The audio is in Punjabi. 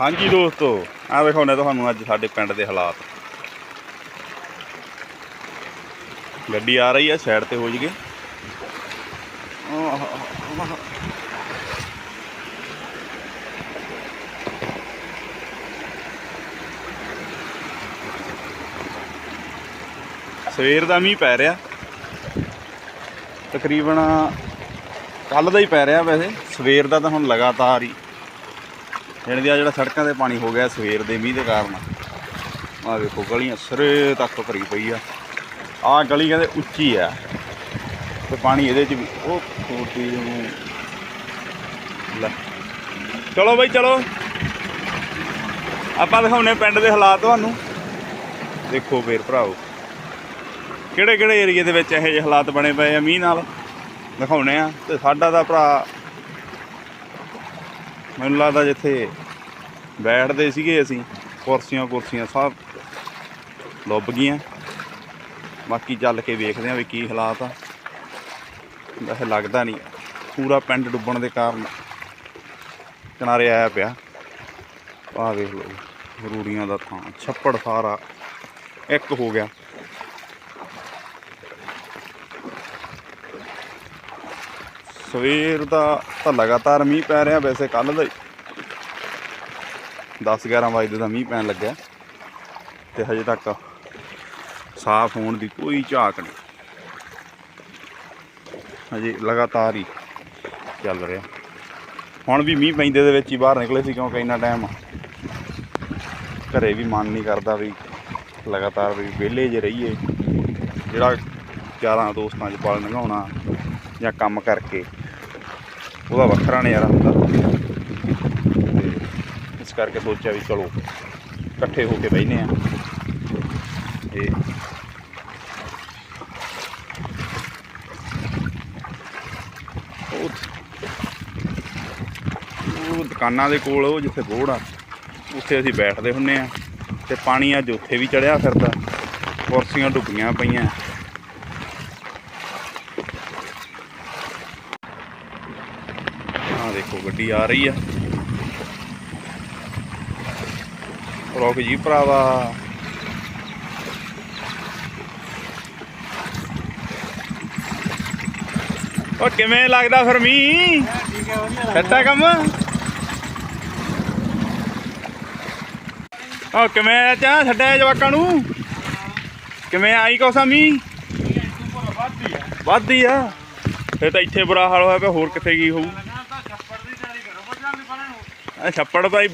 ਹਾਂਜੀ ਦੋਸਤੋ ਆ ਦਿਖਾਉਣੇ ਤੁਹਾਨੂੰ ਅੱਜ ਸਾਡੇ ਪਿੰਡ ਦੇ ਹਾਲਾਤ। ਗੱਡੀ ਆ ਰਹੀ ਆ, ਸਾਈਡ ਤੇ ਹੋ ਜਗੇ ਸਵੇਰ ਦਾ ਮੀਂਹ ਪੈ ਰਿਹਾ। ਤਕਰੀਬਨ ਕੱਲ ਦਾ ਹੀ ਪੈ ਰਿਹਾ ਵੈਸੇ। ਸਵੇਰ ਦਾ ਤਾਂ ਹੁਣ ਲਗਾਤਾਰ ਹੀ ਜਾਣੀ ਦੀ ਆ ਜਿਹੜਾ ਸੜਕਾਂ ਤੇ ਪਾਣੀ ਹੋ ਗਿਆ ਸਵੇਰ ਦੇ ਮੀਂਹ ਦੇ ਕਾਰਨ। ਆ ਵੇਖੋ, ਗਲੀਆਂ ਸਿਰੇ ਤੱਕ ਭਰੀ ਪਈ ਆ। ਆ ਗਲੀ ਕਹਿੰਦੇ ਉੱਚੀ ਆ। ਤੇ ਪਾਣੀ ਇਹਦੇ ਚ ਵੀ ਉਹ ਛੋਟੀ ਨੂੰ ਲੈ। ਚਲੋ ਬਈ, ਚਲੋ। ਆਪਾਂ ਦਿਖਾਉਨੇ ਪਿੰਡ ਦੇ ਹਾਲਾਤ ਤੁਹਾਨੂੰ। ਦੇਖੋ ਵੀਰ ਭਰਾਓ ਕਿਹੜੇ ਕਿਹੜੇ ਏਰੀਏ ਦੇ ਵਿੱਚ ਇਹੋ ਜਿਹੇ ਹਾਲਾਤ ਬਣੇ ਪਏ ਆ ਮੀਂਹ ਨਾਲ? ਦਿਖਾਉਨੇ ਆ ਤੇ ਸਾਡਾ ਦਾ ਭਰਾ ਮੈਨੂੰ ਲੱਗਦਾ ਜਿੱਥੇ ਬੈਠਦੇ ਸੀਗੇ ਅਸੀਂ, ਕੁਰਸੀਆਂ ਕੁਰਸੀਆਂ ਸਭ ਲੁੱਭ ਗਈਆਂ। ਬਾਕੀ ਚੱਲ ਕੇ ਵੇਖਦੇ ਆ ਵੀ ਕੀ ਹਾਲਾਤ ਆ। ਵੈਸੇ ਲੱਗਦਾ ਨਹੀਂ, ਪੂਰਾ ਪਿੰਡ ਡੁੱਬਣ ਦੇ ਕਾਰਨ ਕਿਨਾਰੇ ਆਇਆ ਪਿਆ। ਆ ਵੇਖ ਲਓ ਰੂੜੀਆਂ ਦਾ ਥਾਂ, ਛੱਪੜ ਸਾਰਾ ਇੱਕ ਹੋ ਗਿਆ। ਸਵੇਰ ਦਾ ਤਾਂ ਲਗਾਤਾਰ ਮੀਂਹ ਪੈ ਰਿਹਾ ਵੈਸੇ ਕੱਲ ਦਾ ਹੀ 10 11 ਵਜੇ ਦਾ ਮੀਂਹ ਪੈਣ ਲੱਗਿਆ। ਤੇ ਹਜੇ ਤੱਕ ਸਾਫ਼ ਹੋਣ ਦੀ ਕੋਈ ਝਾਕ ਨਹੀਂ। ਹਜੇ ਲਗਾਤਾਰ ਹੀ ਚੱਲ ਰਿਹਾ। ਹੁਣ ਵੀ ਮੀਂਹ ਪੈਂਦੇ ਦੇ ਵਿੱਚ ਹੀ ਬਾਹਰ ਨਿਕਲੇ ਸੀ ਕਿਉਂਕਿ ਇੰਨਾ ਟਾਈਮ ਘਰੇ ਵੀ ਮਨ ਨਹੀਂ ਕਰਦਾ ਵੀ ਲਗਾਤਾਰ ਵੀ ਵਿਹਲੇ ਜੇ ਰਹੀਏ। ਜਿਹੜਾ ਯਾਰਾਂ ਦੋਸਤਾਂ 'ਚ ਪਲ ਲੰਘਾਉਣਾ ਜਾਂ ਕੰਮ ਕਰਕੇ, ਉਹਦਾ ਵੱਖਰਾ ਨਜ਼ਾਰਾ ਹੁੰਦਾ। ਇਸ ਕਰਕੇ ਸੋਚਿਆ ਵੀ ਚਲੋ ਇਕੱਠੇ ਹੋ ਕੇ ਬਹਿਨੇ ਆ। ਤੇ ਉਹ ਦੁਕਾਨਾਂ ਦੇ ਕੋਲ, ਉਹ ਜਿੱਥੇ ਬੋੜ ਆ, ਉੱਥੇ ਅਸੀਂ ਬੈਠਦੇ ਹੁੰਨੇ ਆ ਤੇ ਪਾਣੀ ਅੱਜ ਉੱਥੇ ਵੀ ਚੜਿਆ ਫਿਰਦਾ, ਕੁਰਸੀਆਂ ਡੁੱਬੀਆਂ ਪਈਆਂ। ਆ ਦੇਖੋ, ਗੱਡੀ ਆ ਰਹੀ ਆ। ਰੁਕ ਜੀ ਭਰਾਵਾ। ਉਹ ਕਿਵੇਂ ਲੱਗਦਾ ਫਿਰ ਮੀਂਹ? ਠੀਕ ਹੈ ਵਧੀਆ ਸੱਟਾ ਕੰਮ? ਉਹ ਕਿਵੇਂ ਆ ਚਾ ਛੱਡਿਆ ਜਵਾਕਾਂ ਨੂੰ? ਕਿਵੇਂ ਆਈ ਕੋਸਾ ਮੀਂਹ ਵੱਧਦੀ ਆ। ਫਿਰ ਤਾਂ ਇੱਥੇ ਬੁਰਾ ਹਾਲ ਹੋਇਆ ਪਿਆ ਹੋਰ ਕਿੱਥੇ ਕੀ ਹੋਊ? ਨਾ ਤਾਂ ਛੱਪੜ ਦੀ ਤਿਆਰੀ ਕਰੋ ਬੱਚਾ ਨਹੀਂ ਬਣਨ ਆ ਛੱਪੜ ਭਾਈ